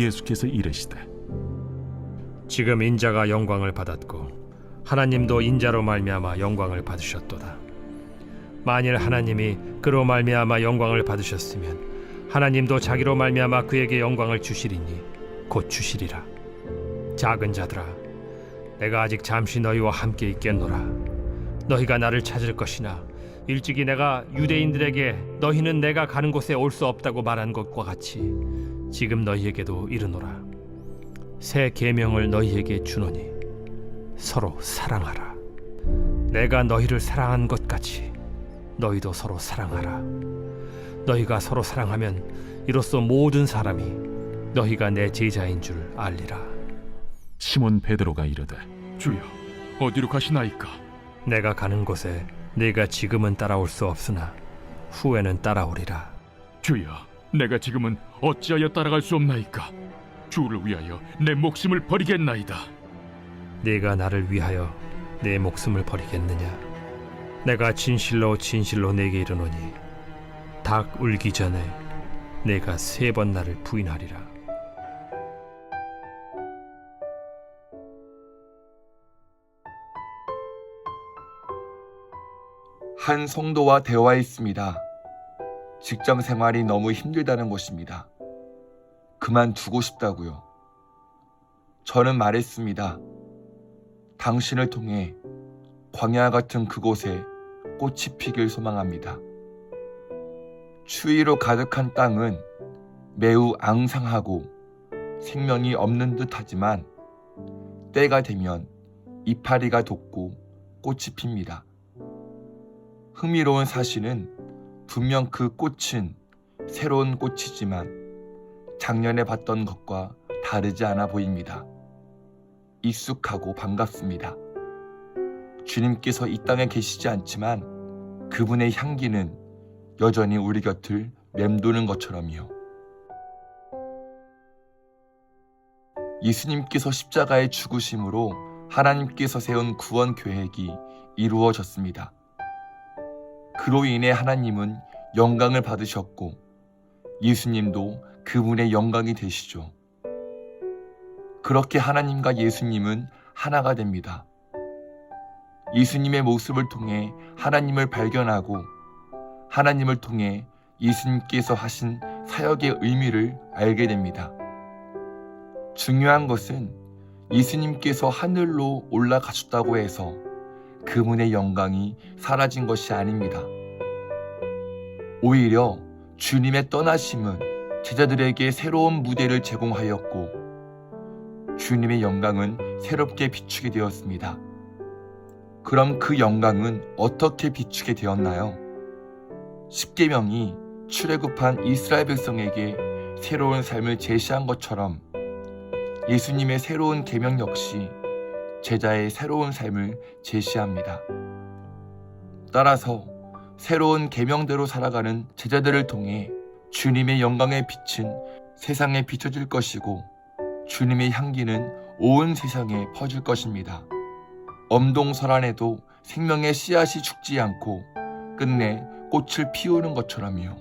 예수께서 이르시되 지금 인자가 영광을 받았고 하나님도 인자로 말미암아 영광을 받으셨도다. 만일 하나님이 그로 말미암아 영광을 받으셨으면 하나님도 자기로 말미암아 그에게 영광을 주시리니 곧 주시리라. 작은 자들아, 내가 아직 잠시 너희와 함께 있겠노라. 너희가 나를 찾을 것이나 일찍이 내가 유대인들에게 너희는 내가 가는 곳에 올 수 없다고 말한 것과 같이 지금 너희에게도 이르노라. 새 계명을 너희에게 주노니 서로 사랑하라. 내가 너희를 사랑한 것 같이 너희도 서로 사랑하라. 너희가 서로 사랑하면 이로써 모든 사람이 너희가 내 제자인 줄 알리라. 시몬 베드로가 이르되 주여 어디로 가시나이까 내가 가는 곳에 네가 지금은 따라올 수 없으나 후에는 따라오리라. 주여 내가 지금은 어찌하여 따라갈 수 없나이까 주를 위하여 내 목숨을 버리겠나이다 네가 나를 위하여 내 목숨을 버리겠느냐? 내가 진실로 진실로 내게 이르노니 닭 울기 전에 내가 세 번 나를 부인하리라. 한 성도와 대화했습니다. 직장 생활이 너무 힘들다는 것입니다. 그만두고 싶다고요. 저는 말했습니다. 당신을 통해 광야 같은 그곳에 꽃이 피길 소망합니다. 추위로 가득한 땅은 매우 앙상하고 생명이 없는 듯 하지만 때가 되면 이파리가 돋고 꽃이 핍니다. 흥미로운 사실은 분명 그 꽃은 새로운 꽃이지만 작년에 봤던 것과 다르지 않아 보입니다. 익숙하고 반갑습니다. 주님께서 이 땅에 계시지 않지만 그분의 향기는 여전히 우리 곁을 맴도는 것처럼요. 예수님께서 십자가의 죽으심으로 하나님께서 세운 구원 계획이 이루어졌습니다. 그로 인해 하나님은 영광을 받으셨고 예수님도 그분의 영광이 되시죠. 그렇게 하나님과 예수님은 하나가 됩니다. 예수님의 모습을 통해 하나님을 발견하고 하나님을 통해 예수님께서 하신 사역의 의미를 알게 됩니다. 중요한 것은 예수님께서 하늘로 올라가셨다고 해서 그분의 영광이 사라진 것이 아닙니다. 오히려 주님의 떠나심은 제자들에게 새로운 무대를 제공하였고 주님의 영광은 새롭게 비추게 되었습니다. 그럼 그 영광은 어떻게 비추게 되었나요? 십계명이 출애굽한 이스라엘 백성에게 새로운 삶을 제시한 것처럼 예수님의 새로운 계명 역시 제자의 새로운 삶을 제시합니다. 따라서 새로운 계명대로 살아가는 제자들을 통해 주님의 영광의 빛은 세상에 비춰질 것이고 주님의 향기는 온 세상에 퍼질 것입니다. 엄동설안에도 생명의 씨앗이 죽지 않고 끝내 꽃을 피우는 것처럼요.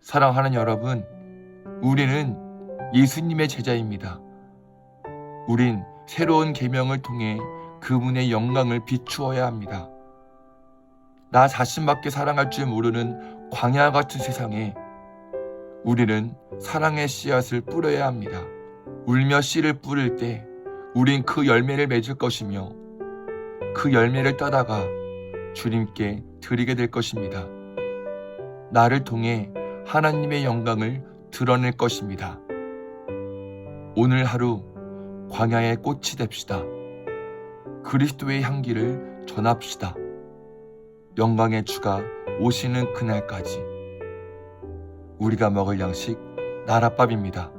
사랑하는 여러분, 우리는 예수님의 제자입니다. 우린 새로운 계명을 통해 그분의 영광을 비추어야 합니다. 나 자신밖에 사랑할 줄 모르는 광야 같은 세상에 우리는 사랑의 씨앗을 뿌려야 합니다. 울며 씨를 뿌릴 때 우린 그 열매를 맺을 것이며 그 열매를 따다가 주님께 드리게 될 것입니다. 나를 통해 하나님의 영광을 드러낼 것입니다. 오늘 하루 광야의 꽃이 됩시다. 그리스도의 향기를 전합시다. 영광의 주가 오시는 그날까지 우리가 먹을 양식 나랏밥입니다.